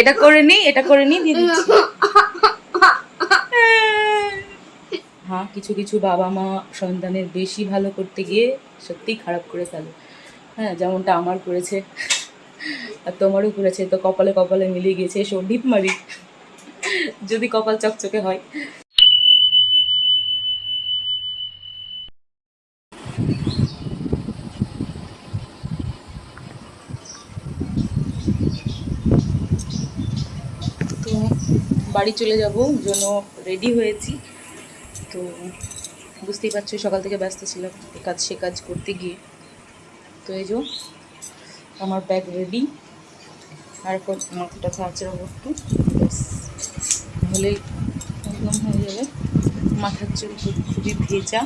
এটা করে নি, এটা করে নি, দিয়ে দিচ্ছি। হ্যাঁ কিছু কিছু বাবা মা সন্তানের বেশি ভালো করতে গিয়ে সত্যিই খারাপ করে ফেলে। হ্যাঁ যেমনটা আমার করেছে, আর তোমারও করেছে, তো কপালে কপালে মিলিয়ে গিয়েছে সন্দীপ মারি। যদি কপাল চকচকে হয় তো বাড়ি চলে যাব জন্য রেডি হয়েছি। তো বুঝতেই পারছ, সকাল থেকে ব্যস্ত ছিলাম, এ কাজ সে কাজ করতে গিয়ে। তো এই যে, আমার ব্যাগ রেডি আর মাথাটা ছাড়ছে একটু ব্যাস। হলেই একদম হয়ে যাবে। মাথার চুল খুবই ভেজা।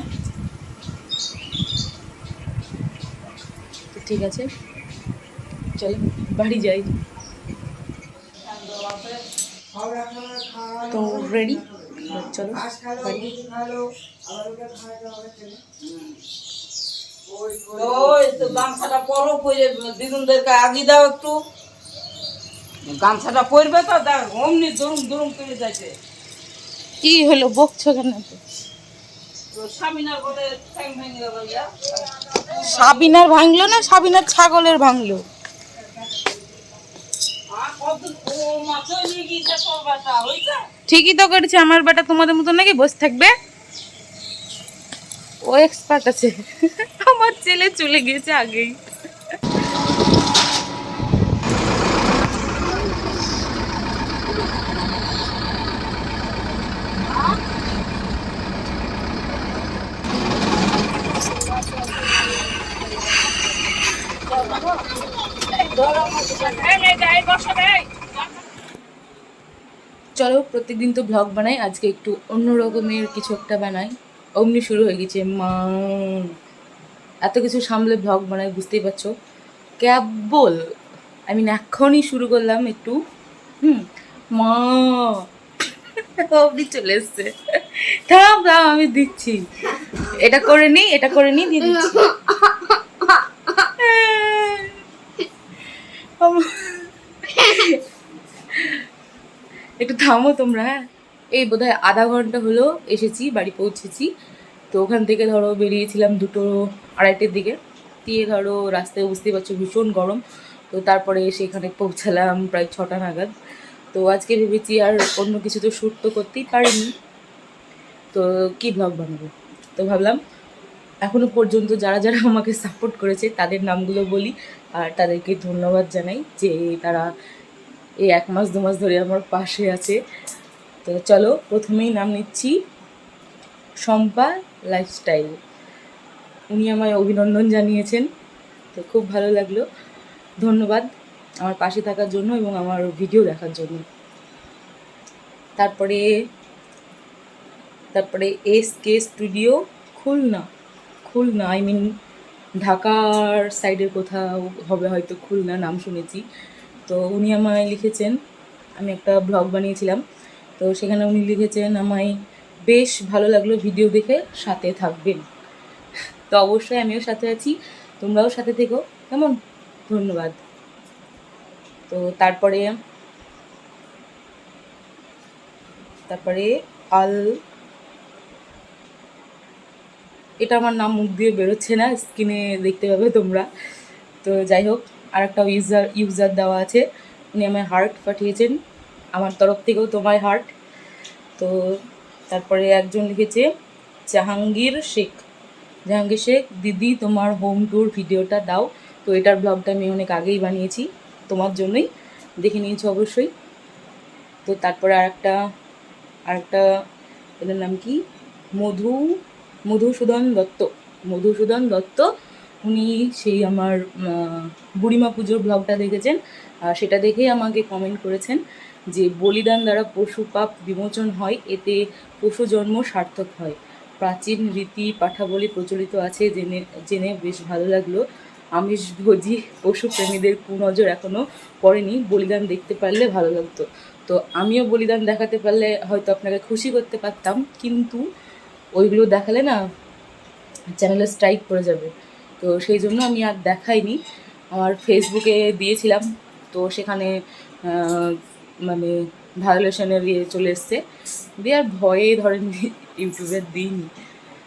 তো ঠিক আছে, চলো, বাড়ি যাই। তো রেডি চলো। ওই তো গামছাটা পরো পরে দিদুনদেরকে আগি দাও একটু। গামছাটা পরবে তো দেখ অমনি দুরুম দুরুম করে যাচ্ছে কি হলো বকছো কেন? সাবিনার ভাঙলো না সাবিনার ছাগলের ভাঙলো? ঠিকই তো করেছে, আমার বেটা তোমাদের মতো নাকি বসে থাকবে? ও এক্সপার্ট আছে। আমার ছেলে চলে গেছে আগেই। চলো, প্রত্যেকদিন তো ব্লগ বানাই, আজকে একটু অন্য রকমের কিছু একটা বানাই। অমনি শুরু হয়ে গেছে, মা। এত কিছু সামলে ব্লগ বানাই, বুঝতেই পারছ? কেবল আমি এখনই শুরু করলাম একটু। হুম, মা। অবধি চলে এসছে। থাম থাম, আমি দিচ্ছি। এটা করে নি, এটা করে নি, দিয়ে দিচ্ছি আমার- একটু থামো তোমরা। হ্যাঁ এই বোধহয় আধা ঘণ্টা হলো এসেছি, বাড়ি পৌঁছেছি। তো ওখান থেকে ধরো বেরিয়েছিলাম দুটো আড়াইটের দিকে। দিয়ে ধরো রাস্তায় বুঝতেই পারছ ভীষণ গরম। তো তারপরে এসে এখানে পৌঁছালাম প্রায় ছটা নাগাদ। তো আজকে ভেবেছি আর অন্য কিছু তো শ্যুট তো করতেই পারিনি। তো কি ব্লগ বানাবো? তো ভাবলাম এখনও পর্যন্ত যারা যারা আমাকে সাপোর্ট করেছে তাদের নামগুলো বলি আর তাদেরকে ধন্যবাদ জানাই যে তারা এই এক মাস, দু মাস ধরে আমার পাশে আছে। তো চলো, প্রথমেই নাম নিচ্ছি শম্পা লাইফস্টাইল উনি আমায় অভিনন্দন জানিয়েছেন। তো খুব ভালো লাগল। ধন্যবাদ আমার পাশে থাকার জন্য এবং আমার ভিডিও দেখার জন্য। তারপরে তারপরে S K studio Khulna. Khulna I mean ঢাকার সাইডের কোথাও হবে হয়তো খুলনা, নাম শুনেছি। তো উনি আমায় লিখেছেন, আমি একটা ব্লগ বানিয়েছিলাম। তো সেখানে উনি লিখেছেন, আমায় বেশ ভালো লাগল ভিডিও দেখে, সাথে থাকবেন। তো অবশ্যই আমিও সাথে আছি, তোমরাও সাথে থেকো, কেমন? ধন্যবাদ। তো তারপরে তারপরে আল, এটা আমার নাম মুখ দিয়ে বেরোচ্ছে না স্ক্রিনে দেখতে পাবে তোমরা। তো যাই হোক। আর একটা ইউজার ইউজার দেওয়া আছে। উনি আমায় হার্ট পাঠিয়েছেন। আমার তরফ থেকেও তোমায় হার্ট তো তারপরে একজন লিখেছে, জাহাঙ্গীর শেখ। জাহাঙ্গীর শেখ, দিদি, তোমার হোম ট্যুর ভিডিওটা দাও। তো এটার ব্লগটা আমি অনেক আগেই বানিয়েছি। তোমার জন্যই দেখে নিয়েছো অবশ্যই। তো তারপরে আরেকটা আরেকটা এদের নাম কি? মধু, মধুসূদন দত্ত। মধুসূদন দত্ত উনি সেই আমার বুড়িমা পুজোর ব্লগটা দেখেছেন। আর সেটা দেখেই আমাকে কমেন্ট করেছেন যে বলিদান দ্বারা পশু পাপ বিমোচন হয়, এতে পশু জন্ম সার্থক হয়। প্রাচীন রীতি পাঠাবলী প্রচলিত আছে, জেনে জেনে বেশ ভালো লাগল। আমিষ ভোজি পশু প্রেমীদের কুনজর এখনও পড়েনি, বলিদান দেখতে পারলে ভালো লাগতো। তো আমিও বলিদান দেখাতে পারলে হয়তো আপনাকে খুশি করতে পারতাম, কিন্তু ওইগুলো দেখালে না চ্যানেলে স্ট্রাইক পড়ে যাবে। তো সেই জন্য আমি আর দেখাইনি। আমার ফেসবুকে দিয়েছিলাম, তো সেখানে মানে ভায়োলেশনের ইয়ে চলে এসছে। দিয়ে আর ভয়ে ধরেন ইউটিউবে দিইনি।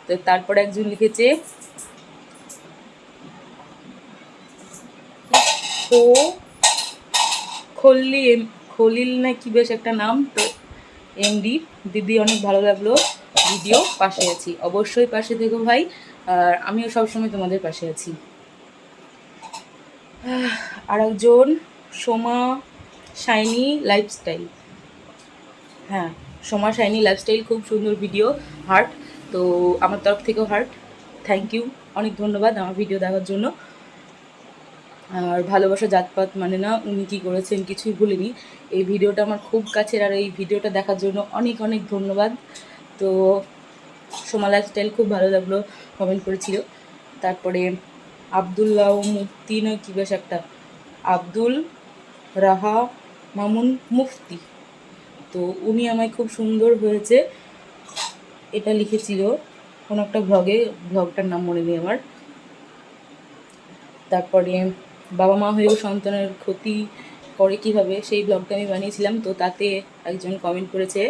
তো তারপরে একজন লিখেছে খো খল্লি এম খলিল না কি বেশ একটা নাম, তো এমডি দিদি অনেক ভালো লাগল ভিডিও পাশে আছি। অবশ্যই পাশে থেকো ভাই। আর আমিও সবসময় তোমাদের পাশে আছি। আর একজন সোমা শাইনি লাইফস্টাইল হ্যাঁ সোমা শাইনি লাইফস্টাইল খুব সুন্দর ভিডিও হার্ট তো আমার তরফ থেকেও হার্ট থ্যাংক ইউ অনেক ধন্যবাদ আমার ভিডিও দেখার জন্য। আর ভালোবাসা জাতপাত মানে না, উনি কী করেছেন কিছুই ভুলিনি। এই ভিডিওটা আমার খুব কাছের আর এই ভিডিওটা দেখার জন্য অনেক অনেক ধন্যবাদ। তো সোমা লাইফস্টাইল খুব ভালো লাগল কমেন্ট করেছিল। তারপরে আবদুল্লাহ মুফতি না কি বেশ একটা। আব্দুল রাহা মামুন মুফতি। তো উনি আমায় খুব সুন্দর হয়েছে, এটা লিখেছিল কোনো একটা ভ্লগে ভ্লগটার নাম মনে নেই আমার। তারপরে বাবা মা হয়েও সন্তানের ক্ষতি করে কীভাবে, সেই ব্লগটা আমি বানিয়েছিলাম, তো তাতে একজন কমেন্ট করেছে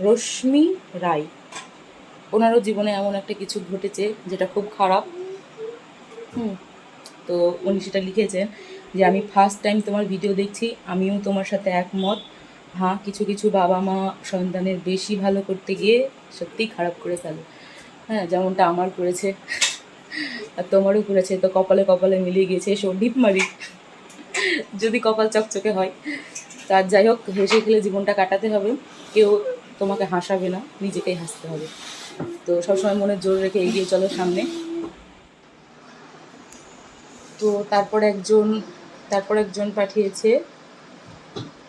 রশ্মি রায়। ওনারও জীবনে এমন একটা কিছু ঘটেছে যেটা খুব খারাপ। হুম, তো উনি সেটা লিখেছেন যে, আমি ফার্স্ট টাইম তোমার ভিডিও দেখছি, আমিও তোমার সাথে একমত। হ্যাঁ কিছু কিছু বাবা মা সন্তানের বেশি ভালো করতে গিয়ে সত্যিই খারাপ করে ফেলে। হ্যাঁ যেমনটা আমার করেছে, আর তোমারও করেছে। তো কপালে কপালে মিলিয়ে গিয়েছে। এসো, ডিপ মারি। যদি কপাল চকচকে হয় তার যাই হোক, হেসে খেলে জীবনটা কাটাতে হবে। কেউ তোমাকে হাসাবে না, নিজেকেই হাসতে হবে। তো সবসময় মনে জোর রেখে এগিয়ে চলো সামনে। তো তারপর একজন তারপর একজন পাঠিয়েছে,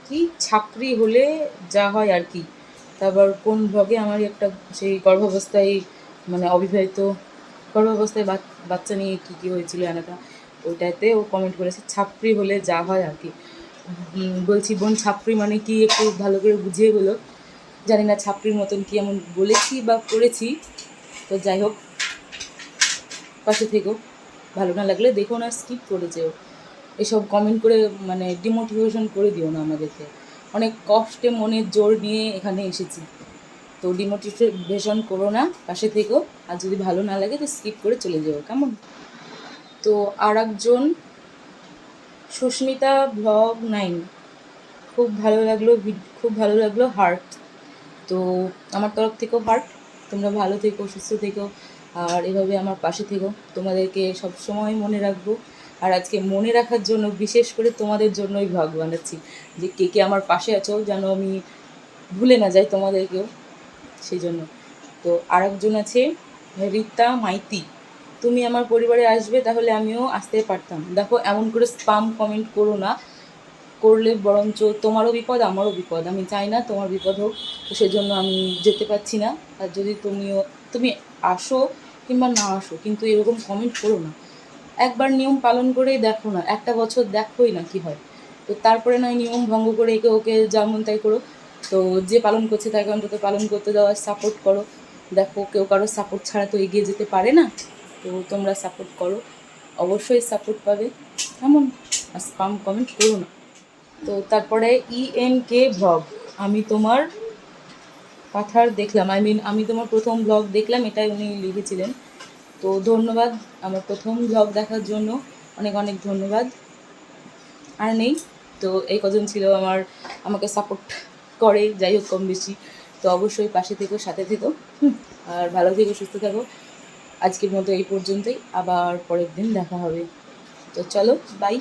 কি? ছাপরি হলে যা হয় আর কি। তারপর কোন ব্লগে আমার একটা সেই গর্ভাবস্থায় মানে অবিবাহিত গর্ভাবস্থায় বাচ- বাচ্চা নিয়ে কী কী হয়েছিল এনাটা ওইটাতে ও কমেন্ট করেছে ছাপরি হলে যা হয় আর কি। বলছি, বোন ছাপরি মানে কি? একটু ভালো করে বুঝিয়ে বলো। জানি না ছাপরির মতন কি এমন বলেছি বা করেছি। তো যাই হোক, পাশে থেকো। ভালো না লাগলে দেখো না স্কিপ করে যেও। এসব কমেন্ট করে মানে ডিমোটিভেশন করে দিও না আমাদেরকে। অনেক কষ্টে মনে জোর নিয়ে এখানে এসেছি। তো ডিমোটিভেশন করো না, পাশে থেকো। আর যদি ভালো না লাগে তো স্কিপ করে চলে যাও, কেমন? তো আর একজন সুস্মিতা ব্লগ নাইন খুব ভালো লাগল খুব ভালো লাগল হার্ট তো আমার তরফ থেকেও হার্ট, তোমরা ভালো থেকো, সুস্থ থেকো, আর এভাবে আমার পাশে থেকো। তোমাদেরকে সব সময় মনে রাখব। আর আজকে মনে রাখার জন্য, বিশেষ করে তোমাদের জন্যই ভ্লগ বানাচ্ছি। যে কে কে আমার পাশে আছো, যেন আমি ভুলে না যাই তোমাদেরকেও। সেই জন্য তো আরেকজন আছে, রীতা মাইতি। তুমি আমার পরিবারে আসবে, তাহলে আমিও আসতে পারতাম। দেখো, এমন করে স্পাম কমেন্ট করো না। করলে বরঞ্চ তোমারও বিপদ, আমারও বিপদ। আমি চাই না তোমার বিপদ হোক, তো সেজন্য আমি যেতে পারছি না। আর যদি তুমিও, তুমি আসো কিংবা না আসো, কিন্তু এরকম কমেন্ট করো না। একবার নিয়ম পালন করেই দেখো না, একটা বছর দেখোই না কি হয়। তো তারপরে নয়, নিয়ম ভঙ্গ করে একে ওকে যেমন তাই করো। তো যে পালন করছে তাকে অন্তত পালন করতে দেওয়া সাপোর্ট করো। দেখো কেউ কারও সাপোর্ট ছাড়া তো এগিয়ে যেতে পারে না, তো তোমরা সাপোর্ট করো। অবশ্যই সাপোর্ট পাবে। কেমন আর স্পাম কমেন্ট করো না। তো তারপরে ইএন কে ব্লগ আমি তোমার পাথার দেখলাম। আই মিন আমি তোমার প্রথম ব্লগ দেখলাম, এটাই উনি লিখেছিলেন। তো ধন্যবাদ আমার প্রথম ব্লগ দেখার জন্য। অনেক অনেক ধন্যবাদ। আর নেই। তো এই কজন ছিল আমার, আমাকে সাপোর্ট করে, যাই হোক কম বেশি। তো অবশ্যই পাশে থেকো, সাথে থেকো। আর ভালো থেকো, সুস্থ থাকো। আজকের মতো এই পর্যন্তই। আবার পরের দিন দেখা হবে। তো চলো বাই